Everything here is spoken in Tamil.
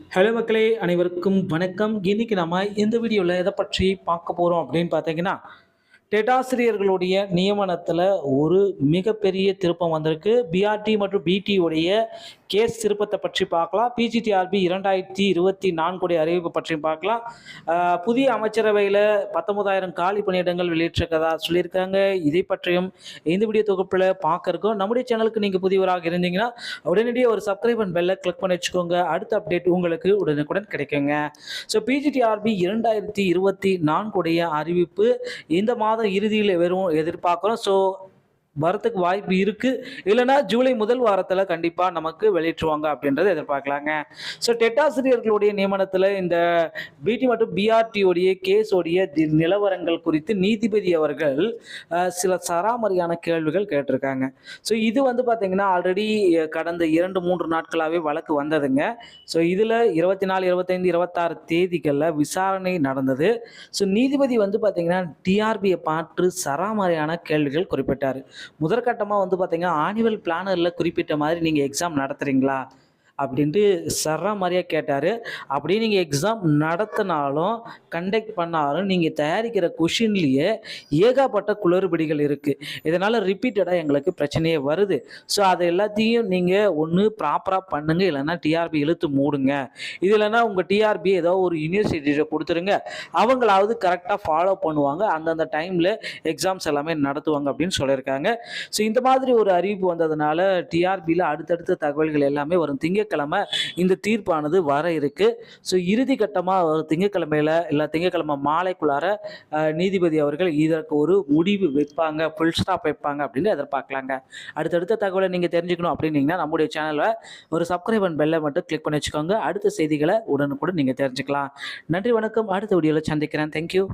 ஹலோ மக்களே அனைவருக்கும் வணக்கம். இன்னைக்கு நம்ம இந்த வீடியோவில் எதை பற்றி பார்க்க போகிறோம் அப்படின்னு பார்த்தீங்கன்னா டெட்டாசிரியர்களுடைய நியமனத்தில் ஒரு மிகப்பெரிய திருப்பம் வந்திருக்கு. பிஆர்டி மற்றும் பிடி உடைய கேஸ் திருப்பத்தை பற்றி பார்க்கலாம். பிஜிடிஆர்பி இரண்டாயிரத்தி இருபத்தி நான்குடைய அறிவிப்பு பற்றியும் பார்க்கலாம். புதிய அமைச்சரவையில் பத்தொன்பதாயிரம் காலி பணியிடங்கள் வெளியிட்டிருக்கதா சொல்லியிருக்காங்க. இதை பற்றியும் இந்த வீடியோ தொகுப்பில் பார்க்க இருக்கோம் நம்முடைய சேனலுக்கு நீங்கள் புதியவராக இருந்தீங்கன்னா உடனடியாக ஒரு சப்ஸ்கிரைப் அண்ட் பெல்லை கிளிக் பண்ணி வச்சுக்கோங்க. அடுத்த அப்டேட் உங்களுக்கு உடனுக்குடன் கிடைக்குங்க. ஸோ பிஜிடிஆர்பி இரண்டாயிரத்தி இருபத்தி நான்குடைய அறிவிப்பு இந்த மாதம் இறுதியில் வெறும் எதிர்பார்க்குறோம். ஸோ வரத்துக்கு வாய்ப்பு இருக்குது இல்லைன்னா ஜூலை முதல் வாரத்தில் கண்டிப்பாக நமக்கு வெளியிட்டுருவாங்க அப்படின்றத எதிர்பார்க்கலாங்க. ஸோ டெட்டாசிரியர்களுடைய நியமனத்தில் இந்த பிடி மற்றும் பிஆர்டியோடைய கேஸோடைய நிலவரங்கள் குறித்து நீதிபதி அவர்கள் சில சராமரியான கேள்விகள் கேட்டிருக்காங்க. ஸோ இது வந்து பார்த்தீங்கன்னா ஆல்ரெடி கடந்த இரண்டு மூன்று நாட்களாகவே வழக்கு வந்ததுங்க. ஸோ இதில் இருபத்தி நாலு இருபத்தைந்து இருபத்தாறு தேதிகளில் விசாரணை நடந்தது. ஸோ நீதிபதி வந்து பார்த்தீங்கன்னா டிஆர்பியை பார்த்து சராமரியான கேள்விகள் குறிப்பிட்டார். முதற்கட்டமாக வந்து பார்த்தீங்கன்னா ஆனுவல் பிளானரில் குறிப்பிட்ட மாதிரி நீங்கள் எக்ஸாம் நடத்துகிறீங்களா அப்படின்ட்டு சராமரியாக கேட்டார். அப்படியே நீங்கள் எக்ஸாம் நடத்தினாலும் கண்டக்ட் பண்ணாலும் நீங்கள் தயாரிக்கிற கொஷின்லேயே ஏகப்பட்ட குளறுபடிகள் இருக்குது இதனால் ரிப்பீட்டடாக எங்களுக்கு பிரச்சனையே வருது. ஸோ அதை எல்லாத்தையும் நீங்கள் ஒன்று ப்ராப்பராக பண்ணுங்கள் இல்லைன்னா டிஆர்பி இழுத்து மூடுங்க. இது இல்லைன்னா உங்கள் டிஆர்பி ஏதோ ஒரு யூனிவர்சிட்டியை கொடுத்துருங்க. அவங்களாவது கரெக்டாக ஃபாலோ பண்ணுவாங்க. அந்தந்த டைமில் எக்ஸாம்ஸ் எல்லாமே நடத்துவாங்க அப்படின்னு சொல்லியிருக்காங்க. ஸோ இந்த மாதிரி ஒரு அறிவிப்பு வந்ததுனால டிஆர்பியில் அடுத்தடுத்த தகவல்கள் எல்லாமே வரும். திங்கக்கிழமை இந்த தீர்ப்பானது வர இருக்கு. ஸோ இறுதி கட்டமாக ஒரு திங்கக்கிழமையில இல்லை திங்கக்கிழமை மாலைக்குள்ளார நீதிபதி அவர்கள் இதற்கு ஒரு முடிவு வைப்பாங்க ஃபுல் ஸ்டாப் வைப்பாங்க அப்படின்னு எதிர்பார்க்கலாங்க. அடுத்தடுத்த தகவலை நீங்கள் தெரிஞ்சுக்கணும் அப்படின்னீங்கன்னா நம்முடைய சேனலை ஒரு சப்ஸ்கிரைப் அண்ட் பெல்லை மட்டும் கிளிக் பண்ணி வச்சுக்கோங்க. அடுத்த செய்திகளை உடனுக்குடன் நீங்கள் தெரிஞ்சுக்கலாம். நன்றி வணக்கம். அடுத்த வீடியோவில் சந்திக்கிறேன். தேங்க்யூ